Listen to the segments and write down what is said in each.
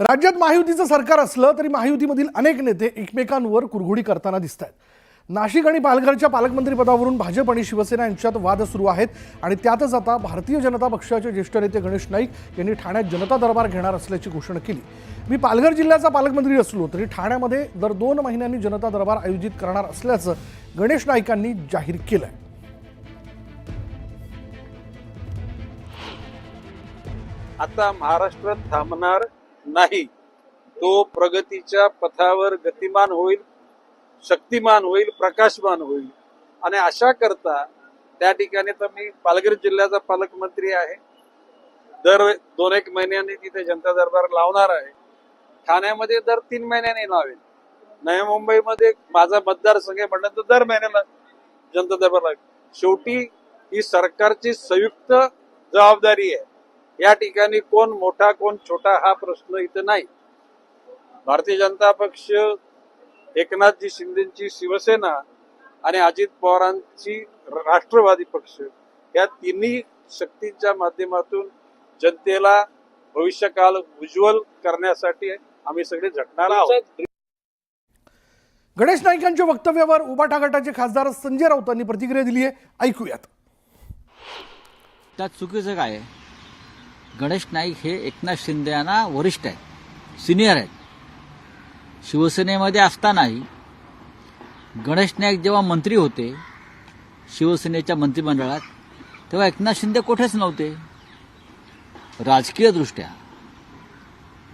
राज्यात महायुतीचं सरकार असलं तरी महायुतीमधील अनेक नेते एकमेकांवर कुरघुडी करताना दिसत आहेत नाशिक आणि पालघरच्या पालकमंत्रीपदावरून भाजप आणि शिवसेना यांच्यात वाद सुरू आहेत आणि त्यातच आता भारतीय जनता पक्षाचे ज्येष्ठ नेते गणेश नाईक यांनी ठाण्यात जनता दरबार घेणार असल्याची घोषणा केली. मी पालघर जिल्ह्याचा पालकमंत्री असलो तरी ठाण्यामध्ये दर दोन महिन्यांनी जनता दरबार आयोजित करणार असल्याचं गणेश नाईकांनी जाहीर केलं आहे आता महाराष्ट्र थांबणार नाही. तो प्रगतीच्या पथावर गतिमान होईल शक्तिमान होईल प्रकाशमान होईल. आणि अशा करता त्या ठिकाणी तर मी पालघर जिल्ह्याचा पालकमंत्री आहे. दर दोन एक महिन्याने तिथे जनता दरबार लावणार आहे. ठाण्यामध्ये दर तीन महिन्याने लावेल. नवी मुंबईमध्ये माझा मतदारसंघ आहे म्हणलं तर दर महिन्याला जनता दरबार लाग शेवटी ही सरकारची संयुक्त जबाबदारी आहे. या ठिकाणी कोण मोठा कोण छोटा हा प्रश्न इथं नाही. भारतीय जनता पक्ष एकनाथजी शिंदेची शिवसेना आणि अजित पवारांची राष्ट्रवादी पक्ष या तिन्ही शक्तींच्या माध्यमातून जनतेला भविष्यकाल उज्ज्वल करण्यासाठी आम्ही सगळे झटणार आहोत. गणेश नाईकांच्या वक्तव्यावर उबाटा गटाचे खासदार संजय राऊतांनी प्रतिक्रिया दिली आहे. ऐकूयात. त्यात चुकीचं काय आहे? गणेश नाईक हे एकनाथ शिंदे यांना वरिष्ठ आहेत. सिनियर आहेत. शिवसेनेमध्ये असतानाही गणेश नाईक जेव्हा मंत्री होते शिवसेनेच्या मंत्रिमंडळात तेव्हा एकनाथ शिंदे कुठेच नव्हते. राजकीयदृष्ट्या.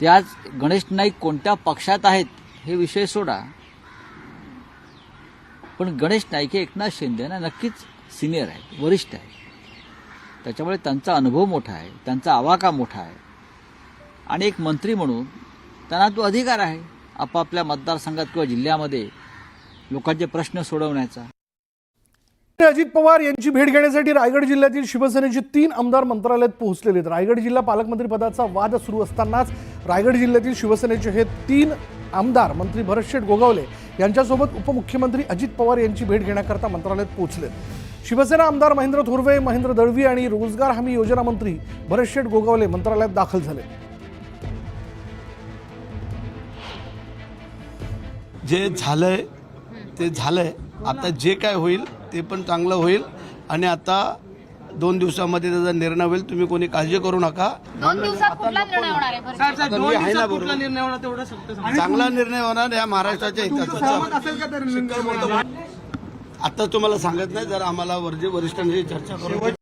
ते आज गणेश नाईक कोणत्या पक्षात आहेत हे विषय सोडा. पण गणेश नाईक हे एकनाथ शिंदे ना नक्कीच सिनियर आहेत वरिष्ठ आहेत. त्याच्यामुळे त्यांचा अनुभव मोठा आहे त्यांचा आवाका मोठा आहे. आणि एक मंत्री म्हणून त्यांना तो अधिकार आहे आपापल्या मतदारसंघात किंवा जिल्ह्यामध्ये लोकांचे प्रश्न सोडवण्याचा. अजित पवार यांची भेट घेण्यासाठी रायगड जिल्ह्यातील शिवसेनेचे तीन आमदार मंत्रालयात पोहोचलेले आहेत. रायगड जिल्हा पालकमंत्री पदाचा वाद सुरू असतानाच रायगड जिल्ह्यातील शिवसेनेचे हे तीन आमदार मंत्री भरतशेठ गोगावले यांच्यासोबत उपमुख्यमंत्री अजित पवार यांची भेट घेण्याकरता मंत्रालयात पोहोचलेत. शिवसेना आमदार महेंद्र थोरवे महेंद्र दळवी आणि रोजगार हमी योजना मंत्री भरतशेठ गोगावले मंत्रालयात दाखल झाले. जे झालंय ते झालंय. आता जे काय होईल ते पण चांगलं होईल. आणि आता दोन दिवसामध्ये त्याचा निर्णय होईल. तुम्ही कोणी काळजी करू नका. चांगला निर्णय होणार या महाराष्ट्राच्या हिताचा. आता तुम्हाला सांगत नाही जर आम्हाला वरजे वरिष्ठांशी चर्चा करून